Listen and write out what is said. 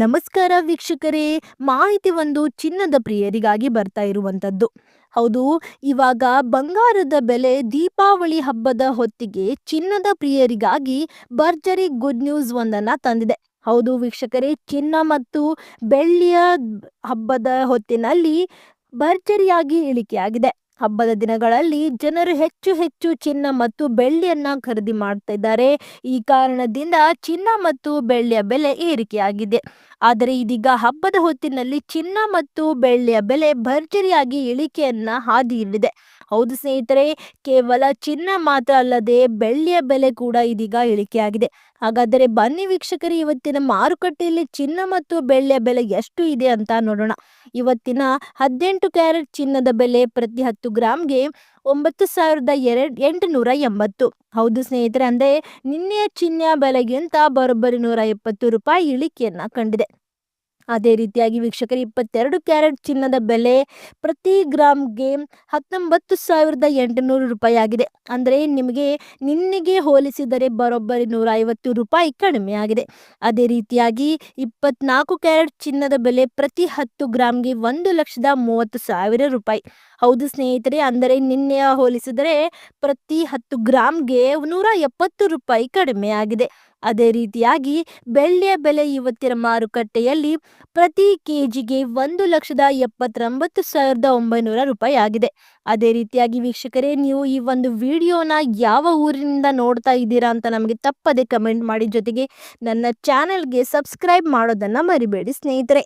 ನಮಸ್ಕಾರ ವೀಕ್ಷಕರೇ, ಮಾಹಿತಿ ಒಂದು ಚಿನ್ನದ ಪ್ರಿಯರಿಗಾಗಿ ಬರ್ತಾ ಇರುವಂಥದ್ದು. ಹೌದು, ಇವಾಗ ಬಂಗಾರದ ಬೆಲೆ ದೀಪಾವಳಿ ಹಬ್ಬದ ಹೊತ್ತಿಗೆ ಚಿನ್ನದ ಪ್ರಿಯರಿಗಾಗಿ ಭರ್ಜರಿ ಗುಡ್ ನ್ಯೂಸ್ ಒಂದನ್ನ ತಂದಿದೆ. ಹೌದು ವೀಕ್ಷಕರೇ, ಚಿನ್ನ ಮತ್ತು ಬೆಳ್ಳಿಯ ಹಬ್ಬದ ಹೊತ್ತಿನಲ್ಲಿ ಭರ್ಜರಿಯಾಗಿ ಇಳಿಕೆಯಾಗಿದೆ. ಹಬ್ಬದ ದಿನಗಳಲ್ಲಿ ಜನರು ಹೆಚ್ಚು ಹೆಚ್ಚು ಚಿನ್ನ ಮತ್ತು ಬೆಳ್ಳಿಯನ್ನ ಖರೀದಿ ಮಾಡ್ತಾ ಈ ಕಾರಣದಿಂದ ಚಿನ್ನ ಮತ್ತು ಬೆಳ್ಳಿಯ ಬೆಲೆ ಏರಿಕೆಯಾಗಿದೆ. ಆದರೆ ಇದೀಗ ಹಬ್ಬದ ಹೊತ್ತಿನಲ್ಲಿ ಚಿನ್ನ ಮತ್ತು ಬೆಳ್ಳಿಯ ಬೆಲೆ ಭರ್ಜರಿಯಾಗಿ ಇಳಿಕೆಯನ್ನ ಹಾದಿ ಹಿಡಿದಿದೆ. ಹೌದು ಸ್ನೇಹಿತರೆ, ಕೇವಲ ಚಿನ್ನ ಮಾತ್ರ ಅಲ್ಲದೆ ಬೆಳ್ಳಿಯ ಬೆಲೆ ಕೂಡ ಇದೀಗ ಇಳಿಕೆಯಾಗಿದೆ. ಹಾಗಾದರೆ ಬನ್ನಿ ವೀಕ್ಷಕರು, ಇವತ್ತಿನ ಮಾರುಕಟ್ಟೆಯಲ್ಲಿ ಚಿನ್ನ ಮತ್ತು ಬೆಳ್ಳಿಯ ಬೆಲೆ ಎಷ್ಟು ಇದೆ ಅಂತ ನೋಡೋಣ. ಇವತ್ತಿನ ಹದಿನೆಂಟು ಕ್ಯಾರೆಟ್ ಚಿನ್ನದ ಬೆಲೆ ಪ್ರತಿ ಹತ್ತು ಗ್ರಾಮ್ಗೆ ಒಂಬತ್ತು ಸಾವಿರದ ಎರಡ್, ಎಂಟುನೂರ ಎಂಬತ್ತು. ಹೌದು ಸ್ನೇಹಿತರೆ, ಅಂದರೆ ನಿನ್ನೆಯ ಚಿನ್ನ ಬೆಲೆಗಿಂತ ಬರೋಬ್ಬರಿ ನೂರ ಎಪ್ಪತ್ತು ರೂಪಾಯಿ ಇಳಿಕೆಯನ್ನು ಕಂಡಿದೆ. ಅದೇ ರೀತಿಯಾಗಿ ವೀಕ್ಷಕರು, ಇಪ್ಪತ್ತೆರಡು ಕ್ಯಾರೆಟ್ ಚಿನ್ನದ ಬೆಲೆ ಪ್ರತಿ ಗ್ರಾಮ್ಗೆ ಹತ್ತೊಂಬತ್ತು ಸಾವಿರದ ಎಂಟುನೂರು ರೂಪಾಯಿ ಆಗಿದೆ ಅಂದರೆ ನಿಮಗೆ ನಿನ್ನೆಗೆ ಹೋಲಿಸಿದರೆ ಬರೋಬ್ಬರಿ ನೂರ ಐವತ್ತು ರೂಪಾಯಿ ಕಡಿಮೆ ಆಗಿದೆ. ಅದೇ ರೀತಿಯಾಗಿ ಇಪ್ಪತ್ನಾಲ್ಕು ಕ್ಯಾರೆಟ್ ಚಿನ್ನದ ಬೆಲೆ ಪ್ರತಿ ಹತ್ತು ಗ್ರಾಮ್ಗೆ ಒಂದು ಲಕ್ಷದ ಮೂವತ್ತು ಸಾವಿರ ರೂಪಾಯಿ. ಹೌದು ಸ್ನೇಹಿತರೆ, ಅಂದರೆ ನಿನ್ನೆ ಹೋಲಿಸಿದರೆ ಪ್ರತಿ ಹತ್ತು ಗ್ರಾಮ್ಗೆ ನೂರ ಎಪ್ಪತ್ತು ರೂಪಾಯಿ ಕಡಿಮೆ ಆಗಿದೆ. ಅದೇ ರೀತಿಯಾಗಿ ಬೆಳ್ಳಿಯ ಬೆಲೆ ಇವತ್ತಿನ ಮಾರುಕಟ್ಟೆಯಲ್ಲಿ ಪ್ರತಿ ಕೆಜಿಗೆ ಒಂದು ಲಕ್ಷದ ಎಪ್ಪತ್ತೊಂಬತ್ತು ಸಾವಿರದ ಒಂಬೈನೂರ ರೂಪಾಯಿ ಆಗಿದೆ. ಅದೇ ರೀತಿಯಾಗಿ ವೀಕ್ಷಕರೇ, ನೀವು ಈ ಒಂದು ವಿಡಿಯೋನ ಯಾವ ಊರಿನಿಂದ ನೋಡ್ತಾ ಇದ್ದೀರಾ ಅಂತ ನಮಗೆ ತಪ್ಪದೆ ಕಮೆಂಟ್ ಮಾಡಿ ಜೊತೆಗೆ ನನ್ನ ಚಾನೆಲ್ಗೆ ಸಬ್ಸ್ಕ್ರೈಬ್ ಮಾಡೋದನ್ನು ಮರಿಬೇಡಿ ಸ್ನೇಹಿತರೆ.